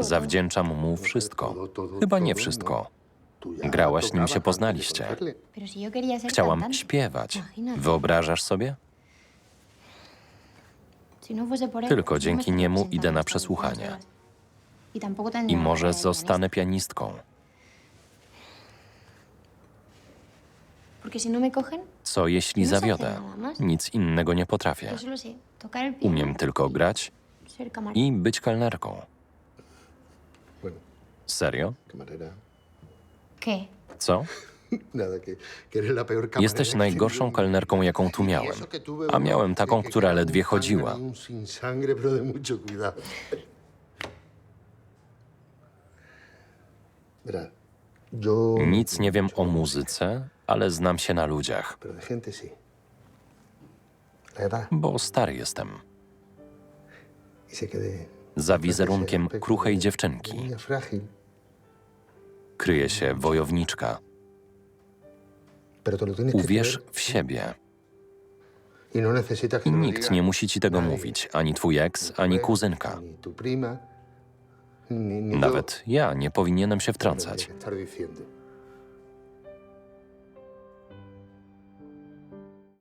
Zawdzięczam mu wszystko. Chyba nie wszystko. Grałaś, nim się poznaliście. Chciałam śpiewać. Wyobrażasz sobie? Tylko dzięki niemu idę na przesłuchanie. I może zostanę pianistką. No Co jeśli No zawiodę? Nic innego nie potrafię. Umiem tylko grać y camarera. i być kelnerką. Serio? camarera. ¿Qué? Co? Nada, que, que eres la peor camarera Jesteś que najgorszą kelnerką, jaką tu Y miałem. eso que tuve A una miałem taką, que- która era ledwie un chodziła. sangre, un sin sangre, pero de mucho cuidado. Verá, yo... Nic nie wiem o muzyce, ale znam się na ludziach, Pero de gente sí. La edad. bo stary jestem. Y sé que de... Za wizerunkiem kruchej dziewczynki kryje się wojowniczka. Uwierz w siebie. I nikt nie musi ci tego mówić, ani twój eks, ani kuzynka. Nawet ja nie powinienem się wtrącać.